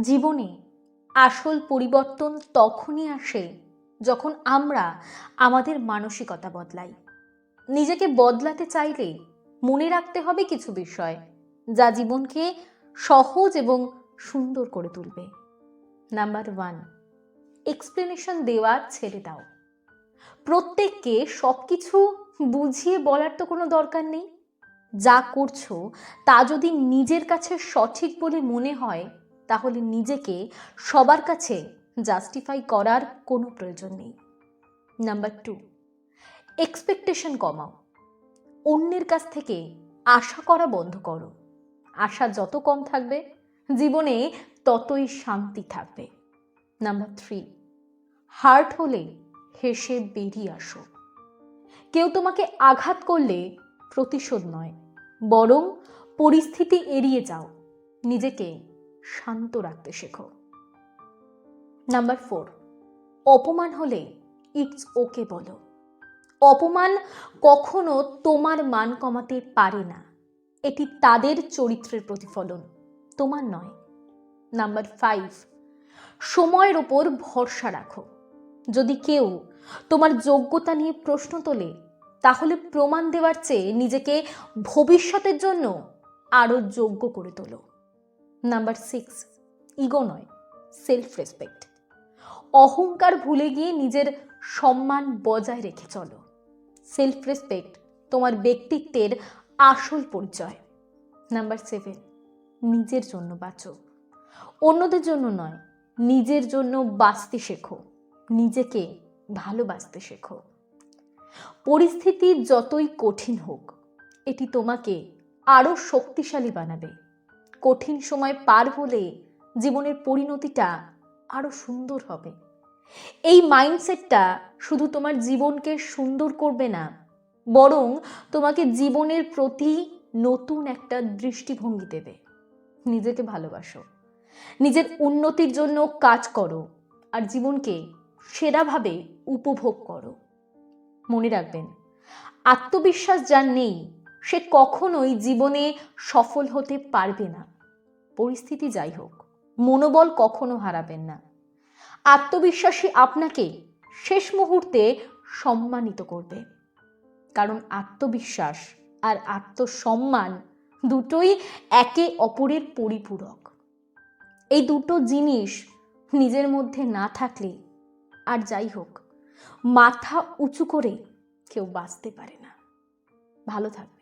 জীবনে আসল পরিবর্তন তখনই আসে যখন আমরা আমাদের মানসিকতা বদলাই। নিজেকে বদলাতে চাইলে মনে রাখতে হবে কিছু বিষয় যা জীবনকে সহজ এবং সুন্দর করে তুলবে। নাম্বার ওয়ান, এক্সপ্লেনেশন দেওয়া ছেড়ে দাও। প্রত্যেককে সব কিছু বুঝিয়ে বলার তো কোনো দরকার নেই। যা করছ তা যদি নিজের কাছে সঠিক বলে মনে হয় তাহলে নিজেকে সবার কাছে জাস্টিফাই করার কোনো প্রয়োজন নেই। নাম্বার টু এক্সপেকটেশন কমাও। অন্যের কাছ থেকে আশা করা বন্ধ করো। আশা যত কম থাকবে, জীবনে ততই শান্তি থাকবে। নাম্বার থ্রি হার্ট হলে হেসে বেরিয়ে আসো। কেউ তোমাকে আঘাত করলে প্রতিশোধ নয়, বরং পরিস্থিতি এড়িয়ে যাও। নিজেকে শান্ত রাখতে শেখো। নাম্বার ফোর অপমান হলে ইটস ওকে বলো। অপমান কখনো তোমার মান কমাতে পারে না। এটি তাদের চরিত্রের প্রতিফলন, তোমার নয়। নাম্বার ফাইভ সময়ের ওপর ভরসা রাখো। যদি কেউ তোমার যোগ্যতা নিয়ে প্রশ্ন তোলে, তাহলে প্রমাণ দেওয়ার চেয়ে নিজেকে ভবিষ্যতের জন্য আরও যোগ্য করে তোলো। নাম্বার সিক্স, ইগো নয় সেলফ রেসপেক্ট অহংকার ভুলে গিয়ে নিজের সম্মান বজায় রেখে চলো। সেলফ রেসপেক্ট তোমার ব্যক্তিত্বের আসল পরিচয়। নাম্বার সেভেন, নিজের জন্য বাঁচো। অন্যদের জন্য নয়, নিজের জন্য বাঁচতে শেখো। নিজেকে ভালোবাসতে শেখো। পরিস্থিতি যতই কঠিন হোক, এটি তোমাকে আরও শক্তিশালী বানাবে। কঠিন সময় পার হলে জীবনের পরিণতিটা আরও সুন্দর হবে। এই মাইন্ডসেটটা শুধু তোমার জীবনকে সুন্দর করবে না, বরং তোমাকে জীবনের প্রতি নতুন একটা দৃষ্টিভঙ্গি দেবে। নিজেকে ভালোবাসো, নিজের উন্নতির জন্য কাজ করো আর জীবনকে সেরাভাবে উপভোগ করো। মনে রাখবেন, আত্মবিশ্বাস যার নেই সে কখনোই জীবনে সফল হতে পারবে না। পরিস্থিতি যাই হোক, মনোবল কখনো হারাবেন না। আত্মবিশ্বাসী আপনাকে শেষ মুহূর্তে সম্মানিত করবে। কারণ আত্মবিশ্বাস আর আত্মসম্মান দুটোই একে অপরের পরিপূরক। এই দুটো জিনিস নিজের মধ্যে না থাকলে আর যাই হোক, মাথা উঁচু করে কেউ বাঁচতে পারে না। ভালো থাকবে